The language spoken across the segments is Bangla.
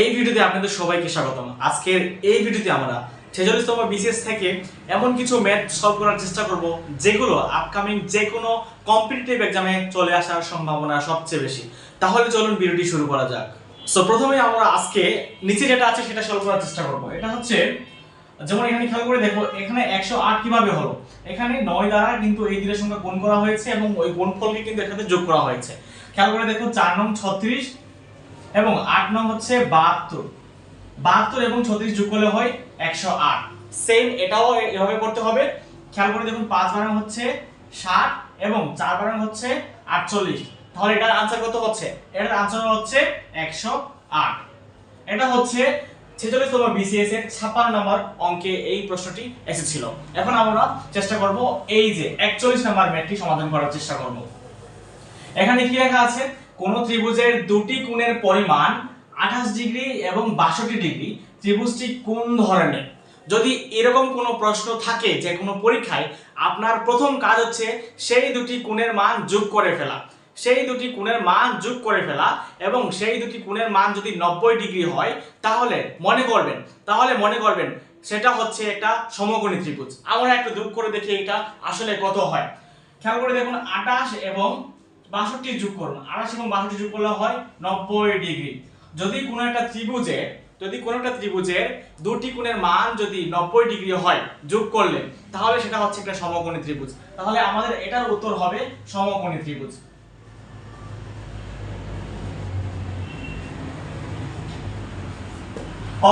এই ভিডিওতে আপনাদের সবাইকে স্বাগতম। আজকের এই ভিডিওতে আমরা ছেচল্লিশতম বিসিএস থেকে এমন কিছু ম্যাথ সলভ করার চেষ্টা করব, যেগুলো আপকামিং যে কোনো কম্পিটিটিভ এক্সামে চলে আসার সম্ভাবনা সবচেয়ে বেশি। তাহলে চলুন ভিডিওটি শুরু করা যাক। সো প্রথমে আমরা আজকে নিচে যেটা আছে সেটা সলভ করার চেষ্টা করব। এটা হচ্ছে, যেমন এখানে খেয়াল করে দেখো, এখানে একশো আট কীভাবে হলো? এখানে নয় দ্বারা কিন্তু এই দিনের সংখ্যা গুণ করা হয়েছে এবং ওই গুণফলকে কিন্তু এখানে যোগ করা হয়েছে। খেয়াল করে দেখো, চার নং ছত্রিশ এবং আট নং হচ্ছে বাহাত্তর। বাহাত্তর এবং ছত্রিশ যোগ করলে হয় একশো আট। সেম এটাও এভাবে করতে হবে। খেয়াল করে দেখুন, পাঁচ বারাং হচ্ছে ষাট এবং চার বারাং হচ্ছে আটচল্লিশ। তাহলে এটার আনসার কত হচ্ছে? এটার আনসার হচ্ছে একশো আট। এটা হচ্ছে ছেচল্লিশতম বিসিএস এর ছাপ্পান্ন নম্বর অঙ্কে এই প্রশ্নটি এসেছিল। এখন আমরা চেষ্টা করব এই যে একচল্লিশ নম্বর ম্যাথটি সমাধান করার চেষ্টা করব। এখানে কি লেখা আছে? কোন ত্রিভুজের দুটি কোণের পরিমাণ আঠাশ ডিগ্রি এবং বাষট্টি ডিগ্রি, ত্রিভুজটি কোন ধরনের? যদি এরকম কোনো প্রশ্ন থাকে যে কোনো পরীক্ষায়, আপনার প্রথম কাজ হচ্ছে সেই দুটি কোণের মান যোগ করে ফেলা। সেই দুটি কোণের মান যোগ করে ফেলা এবং সেই দুটি কোণের মান যদি নব্বই ডিগ্রি হয়, তাহলে মনে করবেন, তাহলে মনে করবেন সেটা হচ্ছে একটা সমকোণী ত্রিভুজ। আমরা একটু যোগ করে দেখি এটা আসলে কত হয়। খেয়াল করে দেখুন, আঠাশ এবং বাষট্টি যোগ করুন আঠাশ এবং বাষট্টি যোগ করলে হয় নব্বই ডিগ্রি। যদি কোনো একটা ত্রিভুজে যদি কোনো একটা ত্রিভুজের দুটি কোণের মান যদি নব্বই ডিগ্রি হয় যোগ করলে, তাহলে সেটা হচ্ছে একটা সমকোণী ত্রিভুজ। তাহলে আমাদের এটার উত্তর হবে সমকোণী ত্রিভুজ।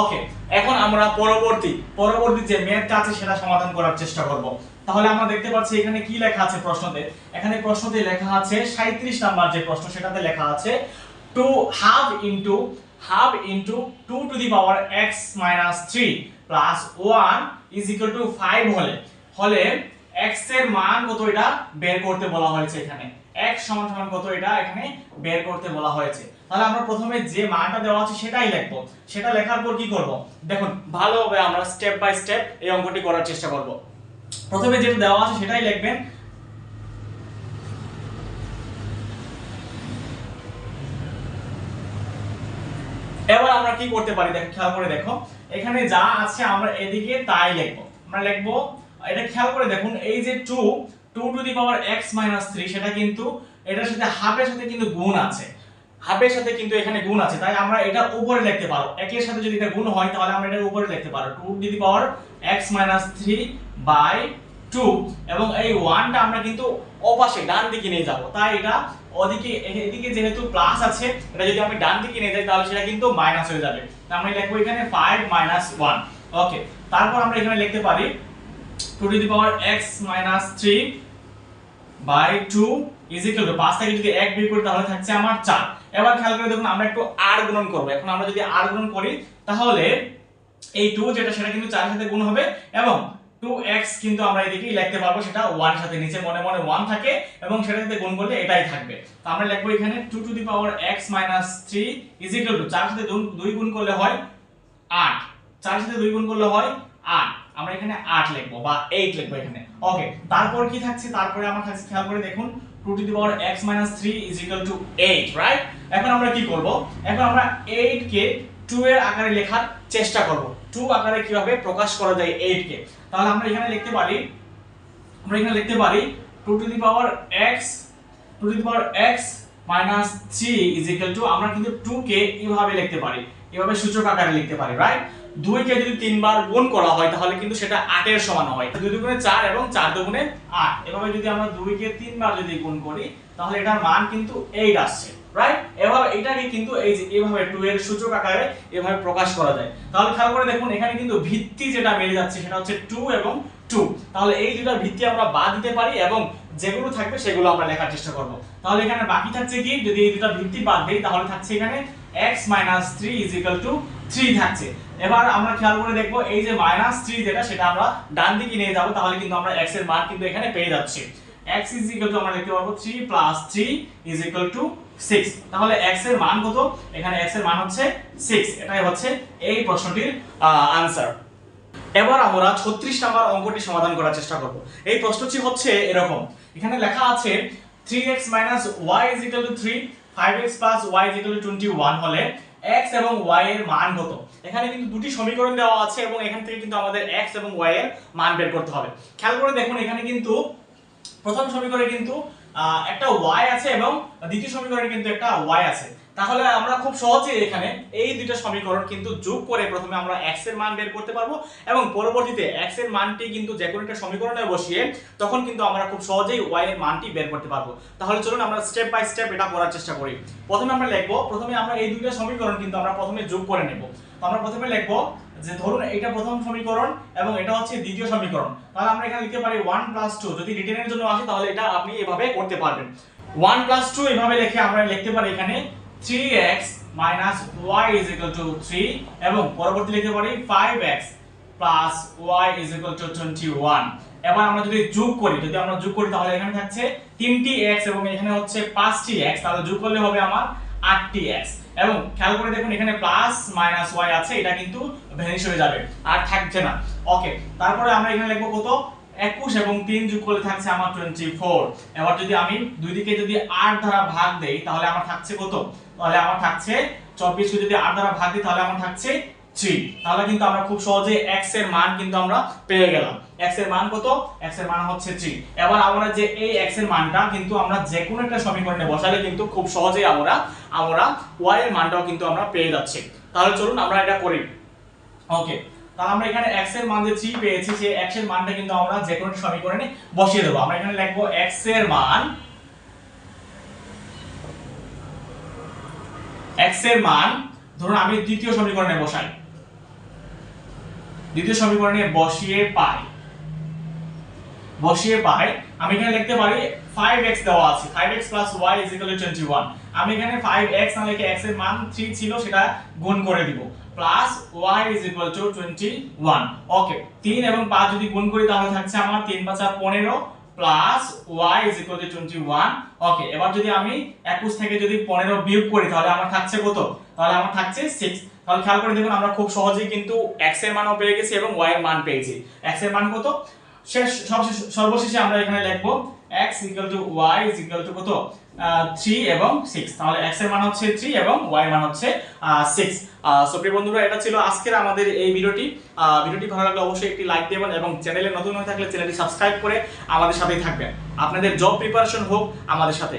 ওকে এখন আমরা পরবর্তী পরবর্তী যে ম্যাথটা আছে সেটা সমাধান করার চেষ্টা করব। তাহলে আমরা দেখতে পাচ্ছি এখানে কি লেখা আছে প্রশ্নতে? এখানে প্রশ্নতে লেখা আছে 37 নাম্বার যে প্রশ্ন, সেটাতে লেখা আছে two half into half into two to the power x minus three plus one is equal to five হলে হলে x এর মান কত এটা বের করতে বলা হয়েছে এখানে? X সমান সমান কত এটা এখানে বের করতে বলা হয়েছে? তাহলে আমরা প্রথমে যে মানটা দেওয়া আছে সেটাই লিখব। সেটা লেখার পর কি করব? দেখুন, ভালোভাবে আমরা স্টেপ বাই স্টেপ এই অঙ্কটি করার চেষ্টা করব। প্রথমে যেটা দেওয়া আছে সেটাই লিখবেন। এবার আমরা কি করতে পারি? দেখো, খেয়াল করে দেখো। এখানে যা আছে আমরা এদিকে তাই লিখব। আমরা লিখব এটা খেয়াল করে দেখুন, এই যে 2 2 টু দি পাওয়ার x 3 সেটা কিন্তু এটার সাথে হাফের সাথে কিন্তু গুণ আছে। হাফের সাথে কিন্তু এখানে গুণ আছে, তাই আমরা এটা উপরে লিখতে পারো। একের সাথে যদি এটা গুণ হয়, তাহলে আমরা এটা উপরে লিখতে পারো। 2 to the power x 3 by 2 এবং এই 1টা আমরা কিন্তু অপাশে ডান দিকে নিয়ে যাব। তাই এটা ওদিকে, এদিকে যেহেতু প্লাস আছে, এটা যদি আমি ডান দিকে নিয়ে যাই, তাহলে সেটা কিন্তু মাইনাস হয়ে যাবে। তাই আমরা লিখব এখানে 5 মাইনাস 1 ওকে তারপর আমরা এখানে লিখতে পারি 2 to the power x 3 by 2 is equal to 5 থেকে যদি 1 বিয়োগ করি তাহলে থাকছে আমার 4 এবার খেয়াল করে দেখুন আমরা একটু r গুণন করব। এখন আমরা যদি r গুণন করি, তাহলে এই 2 যেটা সেটা কিন্তু 4 এর সাথে গুণ হবে এবং 2x কিন্তু আমরা এদিকেই লিখতে পারব, সেটা 1 এর সাথে নিচে মনে মনে 1 থাকে এবং সেটার সাথে গুণ করলে এটাই থাকবে। তো আমরা লিখব এখানে 2 to the power x 3 is equal to 4 এর সাথে 2 গুণ করলে হয় 8 4 এর সাথে 2 গুণ করলে হয় 8 আমরা এখানে আট লিখব বা এইট লিখব এখানে। ওকে তারপর কি থাকছে? তারপরে আমার কাছে খেয়াল করে দেখুন 2 to the power x 3 is equal to eight right এখন আমরা কি করব? এখন আমরা 8 কে 2 এর আকারে লেখার চেষ্টা করব। টু আকারে কীভাবে প্রকাশ করা যায় 8 কে? তাহলে আমরা এখানে লিখতে পারি, আমরা এখানে লিখতে পারি two to the power x 2 to the power x 3 is equal to আমরা কিন্তু টু কে এইভাবে লিখতে পারি। এভাবে সূচক আকারে লিখতে পারি রাইট 2 কে যদি তিনবার গুণ করা হয়, তাহলে কিন্তু সেটা আটের সমান হয়। 2 দুগুণে চার এবং চার দুগুণে আট। এভাবে যদি আমরা 2 কে তিনবার যদি গুণ করি, তাহলে এটার মান কিন্তু 8 আসছে রাইট এভাবে এটাকে কিন্তু এই যে এভাবে 2 এর সূচক আকারে এভাবে প্রকাশ করা যায়। তাহলে খেয়াল করে দেখুন, এখানে কিন্তু ভিত্তি যেটা মিলে যাচ্ছে, সেটা হচ্ছে 2 এবং 2 তাহলে এই দুটার ভিত্তি আমরা বাদ দিতে পারি এবং যেগুলো থাকবে সেগুলো আমরা লেখার চেষ্টা করব। তাহলে এখানে বাকি থাকছে কি? যদি এই দুটা ভিত্তি বাদ দেই, তাহলে থাকছে এখানে x 3 is equal to 3 থাকছে। এবার আমরা খেয়াল করে দেখব, এই যে মাইনাস থ্রি যেটা, সেটা আমরা ডান দিকে নিয়ে যাব, তাহলে কিন্তু আমরা এক্সের মান কিন্তু এখানে পেয়ে যাচ্ছি। x is equal to আমরা দেখতে পারব 3 plus 3 is equal to 6 তাহলে x এর মান কত? এখানে x এর মান হচ্ছে 6 এটাই হচ্ছে এই প্রশ্নটির আনসার এবার আমরা 36 নাম্বার অঙ্কটি সমাধান করার চেষ্টা করব। এই প্রশ্নটি হচ্ছে এরকম। এখানে লেখা আছে three x minus y is equal to three five x 3x y 3 5x y 21 হলে x এবং y এর মান কত এখানে কিন্তু দুটি সমীকরণ দেওয়া আছে এবং এখান থেকে কিন্তু আমাদের x এবং y এর মান বের করতে হবে। খেয়াল করে দেখুন, এখানে কিন্তু প্রথম সমীকরণে কিন্তু একটা y আছে এবং দ্বিতীয় সমীকরণে কিন্তু একটা y আছে। তাহলে আমরা খুব সহজেই এখানে এই দুটো সমীকরণ কিন্তু যোগ করে প্রথমে আমরা x এর মান বের করতে পারব এবং পরবর্তীতে x এর মানটি কিন্তু যে কোনো একটা সমীকরণে বসিয়ে তখন কিন্তু আমরা খুব সহজেই y এর মানটি বের করতে পারব। তাহলে চলুন আমরা স্টেপ বাই স্টেপ এটা করার চেষ্টা করি। প্রথমে আমরা লিখব, প্রথমে আমরা এই দুইটা সমীকরণ কিন্তু আমরা প্রথমে যোগ করে নেব। আমরা প্রথমে লিখব যে ধরুন এটা প্রথম সমীকরণ এবং এটা হচ্ছে দ্বিতীয় সমীকরণ। তাহলে আমরা এখানে লিখতে পারি 1 প্লাস 2 যদি রিটেনের জন্য আসে, তাহলে এটা আপনি এভাবে করতে পারবেন। 1 প্লাস 2 এভাবে লিখে আমরা লিখতে পারি এখানে 3x minus y is equal to 3 এবং পরবর্তী লিখতে পারি 5x plus y is equal to 21 এবার আমরা যদি যোগ করি, যদি আমরা যোগ করি, তাহলে এখানে থাকছে 3টি x এবং এখানে হচ্ছে 5টি x তাহলে যোগ করলে হবে আমার 8টি x এবং খেয়াল করে দেখুন, এখানে প্লাস মাইনাস ওয়াই আছে, এটা কিন্তু ভ্যানিশ হয়ে যাবে, আর থাকছে না। ওকে তারপরে আমরা এখানে লিখব কত? 21 এবং তিন যোগ করলে থাকছে আমার 24 এবার যদি আমি দুই দিকে যদি আট দ্বারা ভাগ দেই, তাহলে আমার থাকছে কত? তাহলে আমার থাকছে 24 যদি আট দ্বারা ভাগ দিই, তাহলে আমার থাকছে 3 তাহলে কিন্তু আমরা খুব সহজে x এর মান কিন্তু আমরা পেয়ে গেলাম। x এর মান কত? x এর মান হচ্ছে 3 এবার আমরা যে এই x এর মানটা কিন্তু আমরা যে কোনো একটা সমীকরণে বসালে কিন্তু খুব সহজেই আমরা আমরা y এর মানটাও কিন্তু আমরা পেয়ে যাচ্ছি। তাহলে চলুন আমরা এটা করি। ওকে তাহলে আমরা এখানে x এর মান যে 3 পেয়েছি সেই x এর মানটা কিন্তু আমরা যে কোনো সমীকরণে বসিয়ে দেবো। আমরা এখানে লিখব x এর মান, x এর মান, ধরুন আমি দ্বিতীয় সমীকরণে বসাই। দ্বিতীয় সমীকরণে বসিয়ে পাই। বসিয়ে পাই, আমি এখানে লিখতে পারি 5x দেওয়া আছে। 5x y 21 আমি এখানে 5x না লিখে x এর মান 3 ছিল সেটা গুণ করে দিব। প্লাস y 21 ওকে 3 এবং 5 যদি গুণ করি তাহলে থাকছে আমার 3 5 আর 15 প্লাস y 21 ওকে এবার যদি আমি 21 থেকে যদি 15 বিয়োগ করি তাহলে আমার থাকছে কত? তাহলে আমার থাকছে 6 তাহলে খেয়াল করে দেখুন, আমরা খুব সহজেই কিন্তু x এর মানও পেয়ে গেছি এবং y এর মান পেয়েছি। x এর মান কত? শেষ, সর্বশেষে আমরা এখানে লিখব x টু y কত? থ্রি এবং সিক্স তাহলে x এর মান হচ্ছে থ্রি এবং y এর মান হচ্ছে সিক্স সো প্রিয় বন্ধুরা, এটা ছিল আজকের আমাদের এই ভিডিওটি। ভিডিওটি ভালো লাগলে অবশ্যই একটি লাইক দেবেন এবং চ্যানেলে নতুন হয়ে থাকলে চ্যানেলটি সাবস্ক্রাইব করে আমাদের সাথেই থাকবেন। আপনাদের জব প্রিপারেশন হোক আমাদের সাথে।